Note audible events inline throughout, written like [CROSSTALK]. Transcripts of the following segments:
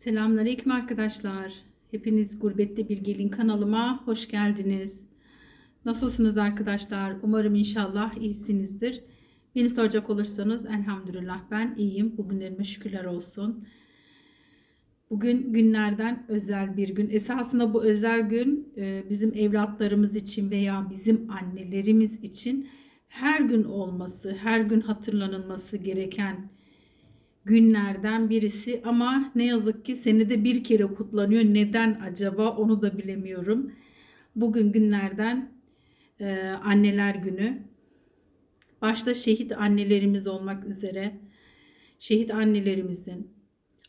Selamünaleyküm arkadaşlar. Hepiniz Gurbette Bir Gelin kanalıma hoş geldiniz. Nasılsınız arkadaşlar? Umarım inşallah iyisinizdir. Beni soracak olursanız elhamdülillah ben iyiyim. Bugünlerime şükürler olsun. Bugün günlerden özel bir gün. Esasında bu özel gün e, bizim evlatlarımız için veya bizim annelerimiz için her gün olması, her gün hatırlanılması gereken günlerden birisi ama ne yazık ki senede bir kere kutlanıyor. Neden acaba onu da bilemiyorum. Bugün günlerden e, anneler günü. Başta şehit annelerimiz olmak üzere şehit annelerimizin,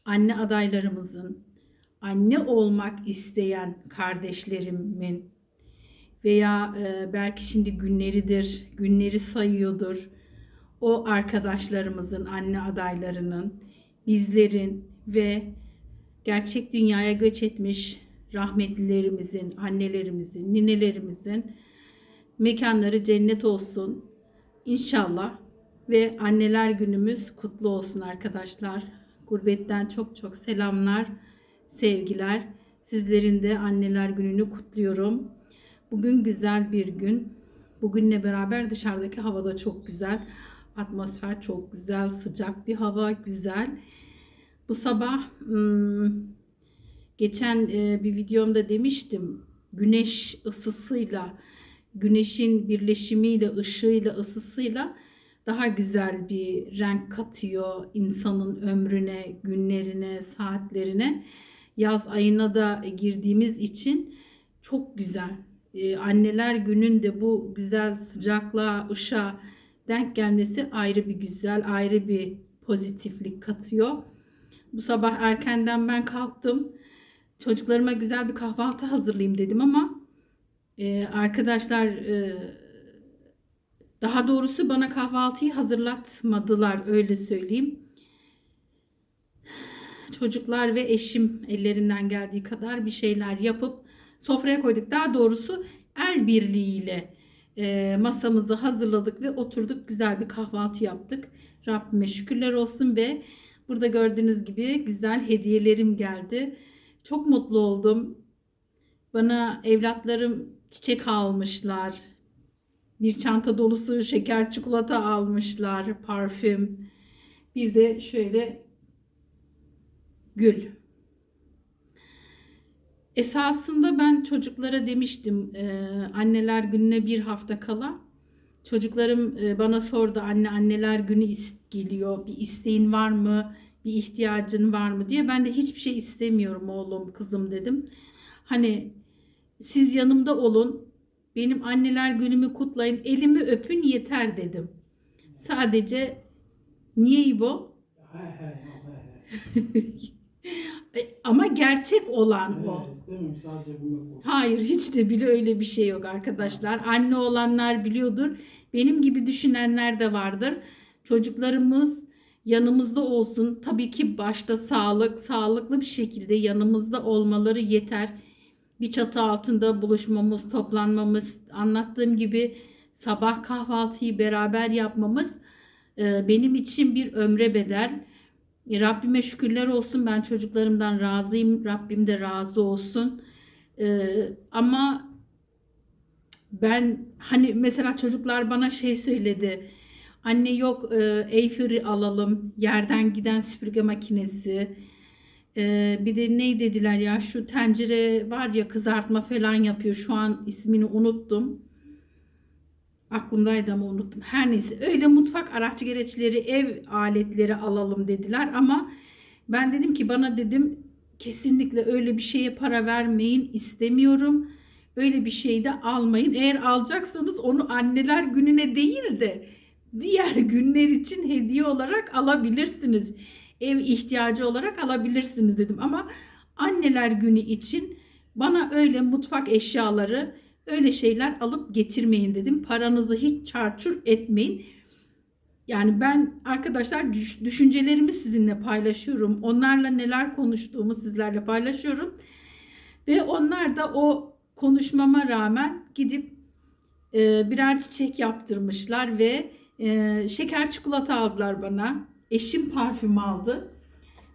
anne adaylarımızın, anne olmak isteyen kardeşlerimin veya e, belki şimdi günleridir, günleri sayıyordur o arkadaşlarımızın, anne adaylarının, bizlerin ve gerçek dünyaya göç etmiş rahmetlilerimizin, annelerimizin, ninelerimizin mekanları cennet olsun inşallah ve anneler günümüz kutlu olsun arkadaşlar. Gurbetten çok çok selamlar, sevgiler. Sizlerin de anneler gününü kutluyorum. Bugün güzel bir gün. Bugünle beraber dışarıdaki hava da çok güzel. Atmosfer çok güzel, sıcak bir hava, güzel. Bu sabah geçen e, bir videomda demiştim. Güneş ısısıyla, güneşin birleşimiyle, ışığıyla, ısısıyla daha güzel bir renk katıyor insanın ömrüne, günlerine, saatlerine. Yaz ayına da girdiğimiz için çok güzel. Ee, anneler gününde bu güzel sıcaklığa, ışığa denk gelmesi ayrı bir güzel, ayrı bir pozitiflik katıyor. Bu sabah erkenden ben kalktım. Çocuklarıma güzel bir kahvaltı hazırlayayım dedim ama e, arkadaşlar e, daha doğrusu bana kahvaltıyı hazırlatmadılar öyle söyleyeyim. Çocuklar ve eşim ellerinden geldiği kadar bir şeyler yapıp sofraya koyduk. Daha doğrusu el birliğiyle e, masamızı hazırladık ve oturduk güzel bir kahvaltı yaptık. Rabbime şükürler olsun ve burada gördüğünüz gibi güzel hediyelerim geldi. Çok mutlu oldum. Bana evlatlarım çiçek almışlar. Bir çanta dolusu şeker çikolata almışlar, parfüm. Bir de şöyle gül. Esasında ben çocuklara demiştim e, anneler gününe bir hafta kala. Çocuklarım e, bana sordu anne anneler günü geliyor bir isteğin var mı bir ihtiyacın var mı diye. Ben de hiçbir şey istemiyorum oğlum kızım dedim. Hani siz yanımda olun benim anneler günümü kutlayın elimi öpün yeter dedim. Sadece niye hay [LAUGHS] hay. Ama gerçek olan o. İstemiyorum sadece. Hayır hiç de bile öyle bir şey yok arkadaşlar. Anne olanlar biliyordur. Benim gibi düşünenler de vardır. Çocuklarımız yanımızda olsun. Tabii ki başta sağlık, sağlıklı bir şekilde yanımızda olmaları yeter. Bir çatı altında buluşmamız, toplanmamız, anlattığım gibi sabah kahvaltıyı beraber yapmamız e, benim için bir ömre bedel. E, Rabbime şükürler olsun. Ben çocuklarımdan razıyım. Rabbim de razı olsun. Ee, ama ben hani mesela çocuklar bana şey söyledi. Anne yok e, Eyfir'i alalım. Yerden giden süpürge makinesi. Ee, bir de ne dediler ya şu tencere var ya kızartma falan yapıyor. Şu an ismini unuttum. Aklımdaydı ama unuttum. Her neyse öyle mutfak araç gereçleri, ev aletleri alalım dediler ama ben dedim ki bana dedim kesinlikle öyle bir şeye para vermeyin istemiyorum. Öyle bir şey de almayın. Eğer alacaksanız onu anneler gününe değil de diğer günler için hediye olarak alabilirsiniz. Ev ihtiyacı olarak alabilirsiniz dedim ama anneler günü için bana öyle mutfak eşyaları öyle şeyler alıp getirmeyin dedim. Paranızı hiç çarçur etmeyin. Yani ben arkadaşlar düş- düşüncelerimi sizinle paylaşıyorum. Onlarla neler konuştuğumu sizlerle paylaşıyorum. Ve onlar da o konuşmama rağmen gidip e, birer çiçek yaptırmışlar ve e, şeker çikolata aldılar bana. Eşim parfüm aldı.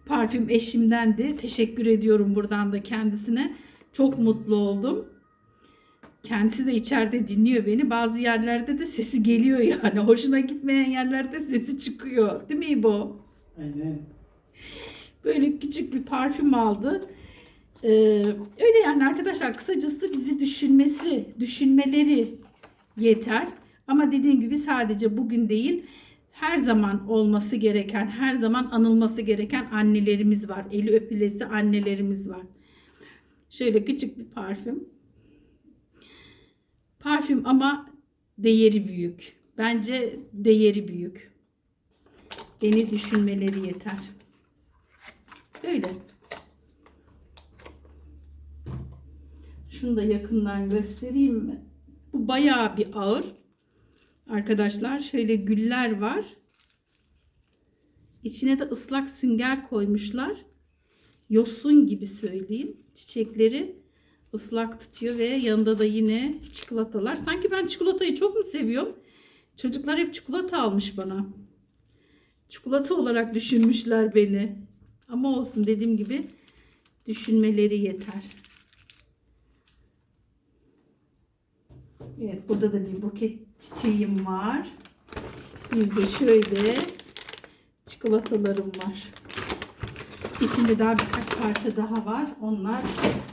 parfüm eşimdendi. Teşekkür ediyorum buradan da kendisine. Çok mutlu oldum. Kendisi de içeride dinliyor beni. Bazı yerlerde de sesi geliyor yani. Hoşuna gitmeyen yerlerde sesi çıkıyor. Değil mi İbo? Aynen. Böyle küçük bir parfüm aldı. Ee, öyle yani arkadaşlar kısacası bizi düşünmesi, düşünmeleri yeter. Ama dediğim gibi sadece bugün değil, her zaman olması gereken, her zaman anılması gereken annelerimiz var. Eli öpülesi annelerimiz var. Şöyle küçük bir parfüm. Parfüm ama değeri büyük. Bence değeri büyük. Beni düşünmeleri yeter. Böyle. Şunu da yakından göstereyim mi? Bu bayağı bir ağır. Arkadaşlar şöyle güller var. İçine de ıslak sünger koymuşlar. Yosun gibi söyleyeyim. Çiçekleri ıslak tutuyor ve yanında da yine çikolatalar. Sanki ben çikolatayı çok mu seviyorum? Çocuklar hep çikolata almış bana. Çikolata olarak düşünmüşler beni. Ama olsun dediğim gibi düşünmeleri yeter. Evet burada da bir buket çiçeğim var. Bir de şöyle çikolatalarım var. İçinde daha birkaç parça daha var. Onlar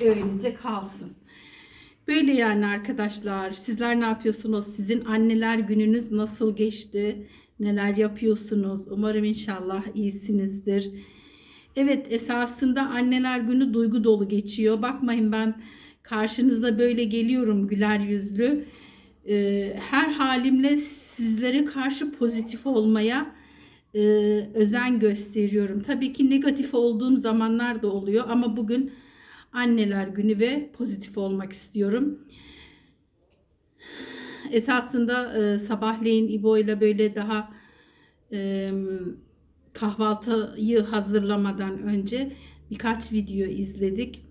öylece kalsın. Böyle yani arkadaşlar. Sizler ne yapıyorsunuz? Sizin anneler gününüz nasıl geçti? Neler yapıyorsunuz? Umarım inşallah iyisinizdir. Evet esasında anneler günü duygu dolu geçiyor. Bakmayın ben karşınızda böyle geliyorum güler yüzlü. Ee, her halimle sizlere karşı pozitif olmaya e, özen gösteriyorum. Tabii ki negatif olduğum zamanlar da oluyor ama bugün anneler günü ve pozitif olmak istiyorum. Esasında e, sabahleyin İbo ile böyle daha e, kahvaltıyı hazırlamadan önce birkaç video izledik.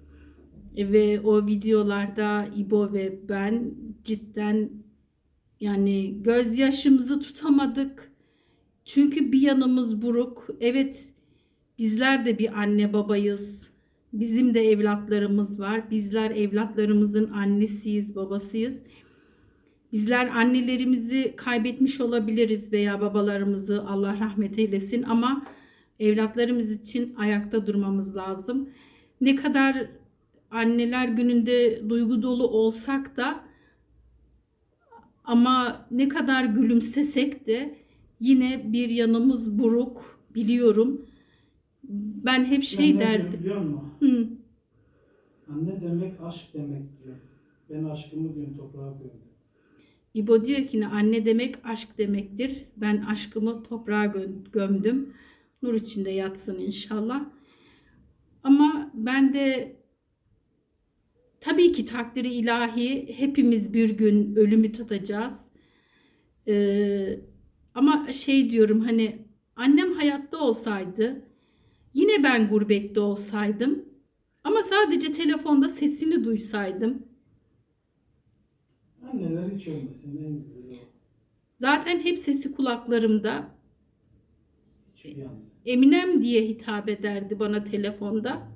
Ve o videolarda İbo ve ben cidden yani gözyaşımızı tutamadık. Çünkü bir yanımız buruk. Evet bizler de bir anne babayız. Bizim de evlatlarımız var. Bizler evlatlarımızın annesiyiz, babasıyız. Bizler annelerimizi kaybetmiş olabiliriz veya babalarımızı Allah rahmet eylesin ama evlatlarımız için ayakta durmamız lazım. Ne kadar anneler gününde duygu dolu olsak da ama ne kadar gülümsesek de yine bir yanımız buruk biliyorum. Ben hep şey Ben derdim. Biliyor musun? Hı, Anne demek aşk demek diyor. Ben aşkımı diyorum toprağa koydum. İbo diyor ki ne anne demek aşk demektir. Ben aşkımı toprağa gö- gömdüm. Nur içinde yatsın inşallah. Ama ben de tabii ki takdiri ilahi hepimiz bir gün ölümü tadacağız. Ee, ama şey diyorum hani annem hayatta olsaydı yine ben gurbette olsaydım ama sadece telefonda sesini duysaydım Anneler hiç ölmesin en güzeli o. Zaten hep sesi kulaklarımda. Hiçbir. Eminem diye hitap ederdi bana telefonda.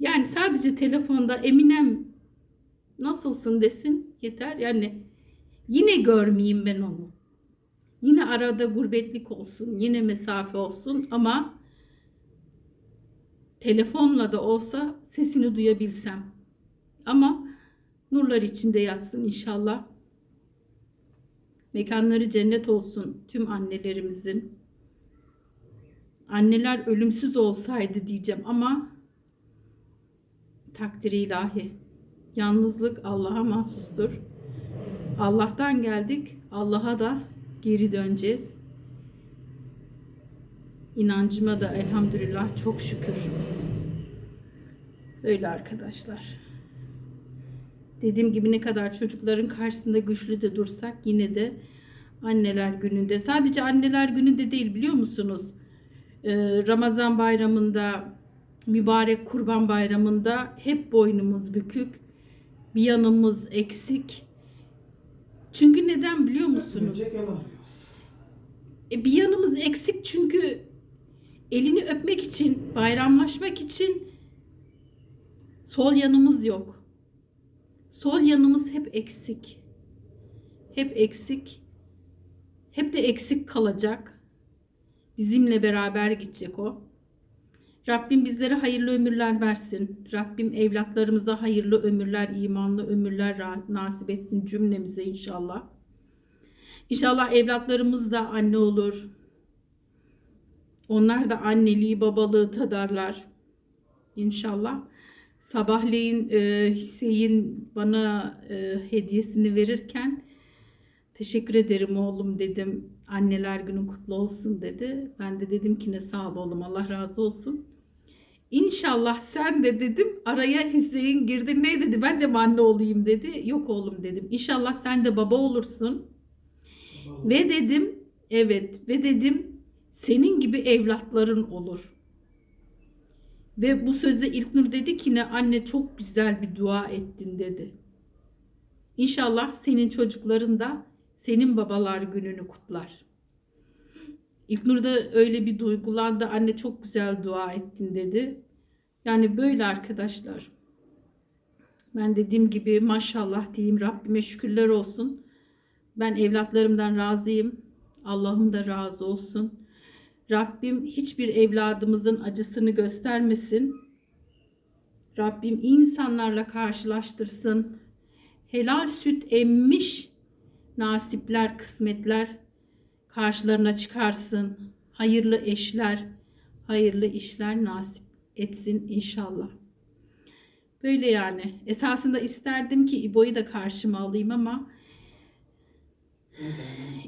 Yani sadece telefonda Eminem nasılsın desin yeter. Yani yine görmeyeyim ben onu. Yine arada gurbetlik olsun, yine mesafe olsun ama telefonla da olsa sesini duyabilsem. Ama nurlar içinde yatsın inşallah. Mekanları cennet olsun tüm annelerimizin. Anneler ölümsüz olsaydı diyeceğim ama takdiri ilahi. Yalnızlık Allah'a mahsustur. Allah'tan geldik, Allah'a da geri döneceğiz. İnancıma da elhamdülillah çok şükür. Öyle arkadaşlar. Dediğim gibi ne kadar çocukların karşısında güçlü de dursak yine de anneler gününde sadece anneler gününde değil biliyor musunuz? Ee, Ramazan bayramında mübarek kurban bayramında hep boynumuz bükük bir yanımız eksik. Çünkü neden biliyor musunuz? E, bir yanımız eksik çünkü elini öpmek için, bayramlaşmak için sol yanımız yok. Sol yanımız hep eksik. Hep eksik. Hep de eksik kalacak. Bizimle beraber gidecek o. Rabbim bizlere hayırlı ömürler versin. Rabbim evlatlarımıza hayırlı ömürler, imanlı ömürler nasip etsin cümlemize inşallah. İnşallah evlatlarımız da anne olur. Onlar da anneliği, babalığı tadarlar. İnşallah. Sabahleyin e, Hüseyin bana e, hediyesini verirken teşekkür ederim oğlum dedim. Anneler günü kutlu olsun dedi. Ben de dedim ki ne sağ ol oğlum Allah razı olsun. İnşallah sen de dedim araya Hüseyin girdi ne dedi ben de mi anne olayım dedi. Yok oğlum dedim. İnşallah sen de baba olursun. Ve dedim evet ve dedim senin gibi evlatların olur. Ve bu sözde İlknur dedi ki ne anne çok güzel bir dua ettin dedi. İnşallah senin çocukların da senin babalar gününü kutlar. İlknur da öyle bir duygulandı. Anne çok güzel dua ettin dedi. Yani böyle arkadaşlar. Ben dediğim gibi maşallah diyeyim Rabbime şükürler olsun. Ben evlatlarımdan razıyım. Allah'ım da razı olsun. Rabbim hiçbir evladımızın acısını göstermesin. Rabbim insanlarla karşılaştırsın. Helal süt emmiş nasipler, kısmetler karşılarına çıkarsın. Hayırlı eşler, hayırlı işler nasip etsin inşallah. Böyle yani. Esasında isterdim ki İbo'yu da karşıma alayım ama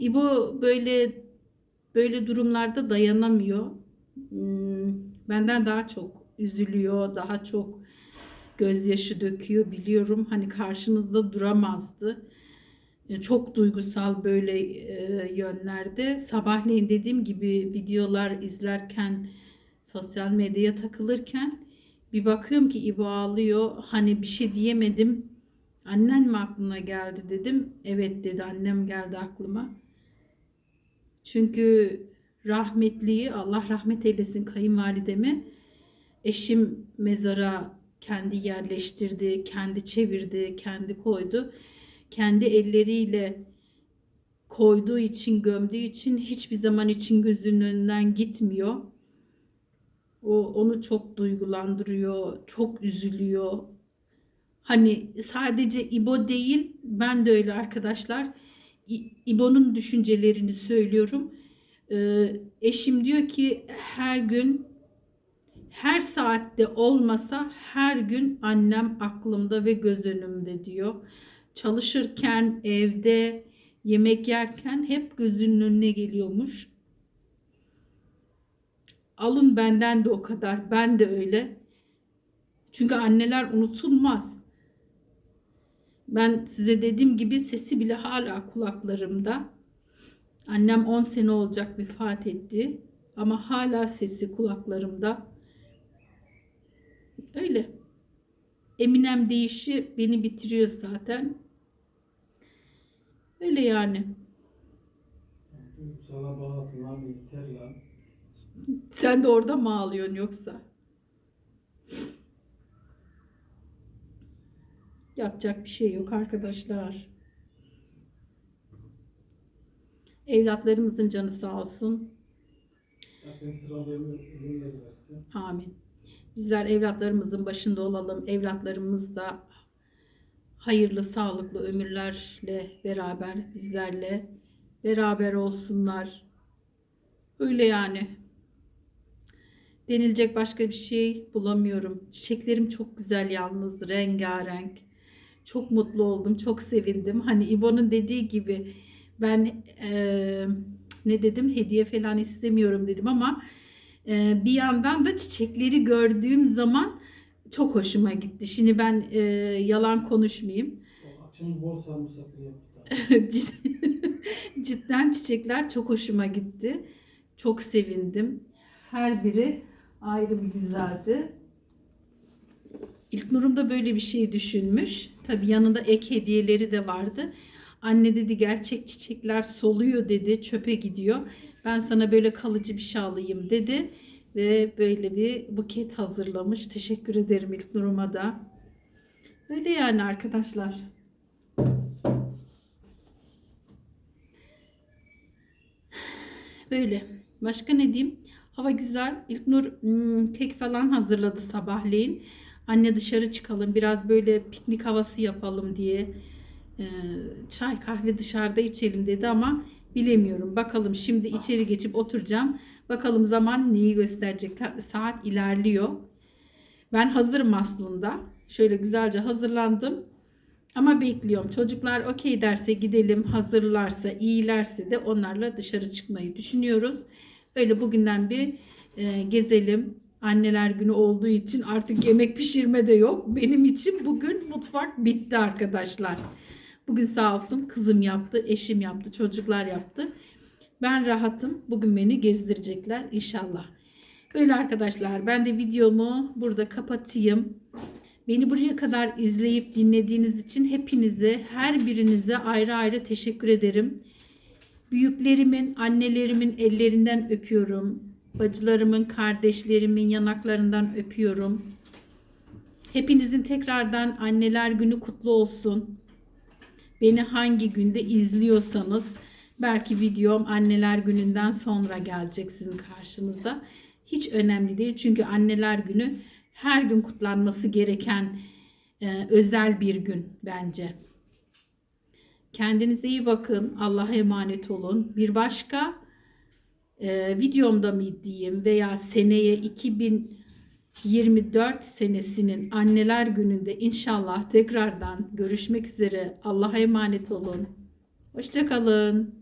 İbo böyle böyle durumlarda dayanamıyor. Hmm, Benden daha çok üzülüyor, daha çok gözyaşı döküyor biliyorum. Hani karşınızda duramazdı. E, Çok duygusal böyle e, yönlerde. Sabahleyin dediğim gibi videolar izlerken, sosyal medyaya takılırken bir bakıyorum ki İbo ağlıyor. Hani bir şey diyemedim. Annen mi aklına geldi dedim. Evet dedi annem geldi aklıma. Çünkü rahmetliyi Allah rahmet eylesin kayınvalidemi eşim mezara kendi yerleştirdi, kendi çevirdi, kendi koydu. Kendi elleriyle koyduğu için, gömdüğü için hiçbir zaman için gözünün önünden gitmiyor. O onu çok duygulandırıyor, çok üzülüyor. Hani sadece İbo değil, ben de öyle arkadaşlar. İbo'nun düşüncelerini söylüyorum. Ee, eşim diyor ki her gün her saatte olmasa her gün annem aklımda ve göz önümde diyor. Çalışırken, evde, yemek yerken hep gözünün önüne geliyormuş. Alın benden de o kadar. Ben de öyle. Çünkü anneler unutulmaz. Ben size dediğim gibi sesi bile hala kulaklarımda. Annem 10 sene olacak vefat etti. Ama hala sesi kulaklarımda. Öyle. Eminem deyişi beni bitiriyor zaten. Öyle yani. Sana bağlatın abi yeter lan. Sen de orada mı ağlıyorsun yoksa? Yapacak bir şey yok arkadaşlar. Evlatlarımızın canı sağ olsun. Rabbim sıralarını versin. Amin. Bizler evlatlarımızın başında olalım. Evlatlarımız da hayırlı, sağlıklı ömürlerle beraber bizlerle beraber olsunlar. Öyle yani. Denilecek başka bir şey bulamıyorum. Çiçeklerim çok güzel yalnız, rengarenk. Çok mutlu oldum, çok sevindim. Hani İbo'nun dediği gibi ben eee, ne dedim hediye falan istemiyorum dedim ama ee, bir yandan da çiçekleri gördüğüm zaman çok hoşuma gitti. Şimdi ben e, yalan konuşmayayım. Akşam bol sarımsaklı yaptı. [LAUGHS] Cid- Cidden çiçekler çok hoşuma gitti. Çok sevindim. Her biri ayrı bir güzeldi. İlknur'um da böyle bir şey düşünmüş. Tabii yanında ek hediyeleri de vardı. Anne dedi gerçek çiçekler soluyor dedi. Çöpe gidiyor. Ben sana böyle kalıcı bir şey alayım dedi. Ve böyle bir buket hazırlamış. Teşekkür ederim ilk Nur'uma da. Öyle yani arkadaşlar. Böyle. Başka ne diyeyim? Hava güzel. İlknur hmm, kek falan hazırladı sabahleyin. Anne dışarı çıkalım biraz böyle piknik havası yapalım diye. Ee, çay kahve dışarıda içelim dedi ama bilemiyorum. Bakalım şimdi içeri geçip oturacağım. Bakalım zaman neyi gösterecek. Saat ilerliyor. Ben hazırım aslında. Şöyle güzelce hazırlandım. Ama bekliyorum. Çocuklar okey derse gidelim, hazırlarsa, iyilerse de onlarla dışarı çıkmayı düşünüyoruz. Öyle bugünden bir e, gezelim. Anneler günü olduğu için artık yemek pişirme de yok. Benim için bugün mutfak bitti arkadaşlar. Bugün sağ olsun kızım yaptı, eşim yaptı, çocuklar yaptı. Ben rahatım. Bugün beni gezdirecekler inşallah. Böyle arkadaşlar ben de videomu burada kapatayım. Beni buraya kadar izleyip dinlediğiniz için hepinize, her birinize ayrı ayrı teşekkür ederim. Büyüklerimin, annelerimin ellerinden öpüyorum. Bacılarımın, kardeşlerimin yanaklarından öpüyorum. Hepinizin tekrardan anneler günü kutlu olsun. Beni hangi günde izliyorsanız belki videom anneler gününden sonra gelecek sizin karşınıza. Hiç önemli değil çünkü anneler günü her gün kutlanması gereken e, özel bir gün bence. Kendinize iyi bakın. Allah'a emanet olun. Bir başka e, videomda mı diyeyim veya seneye 2024 senesinin anneler gününde inşallah tekrardan görüşmek üzere. Allah'a emanet olun. Hoşçakalın.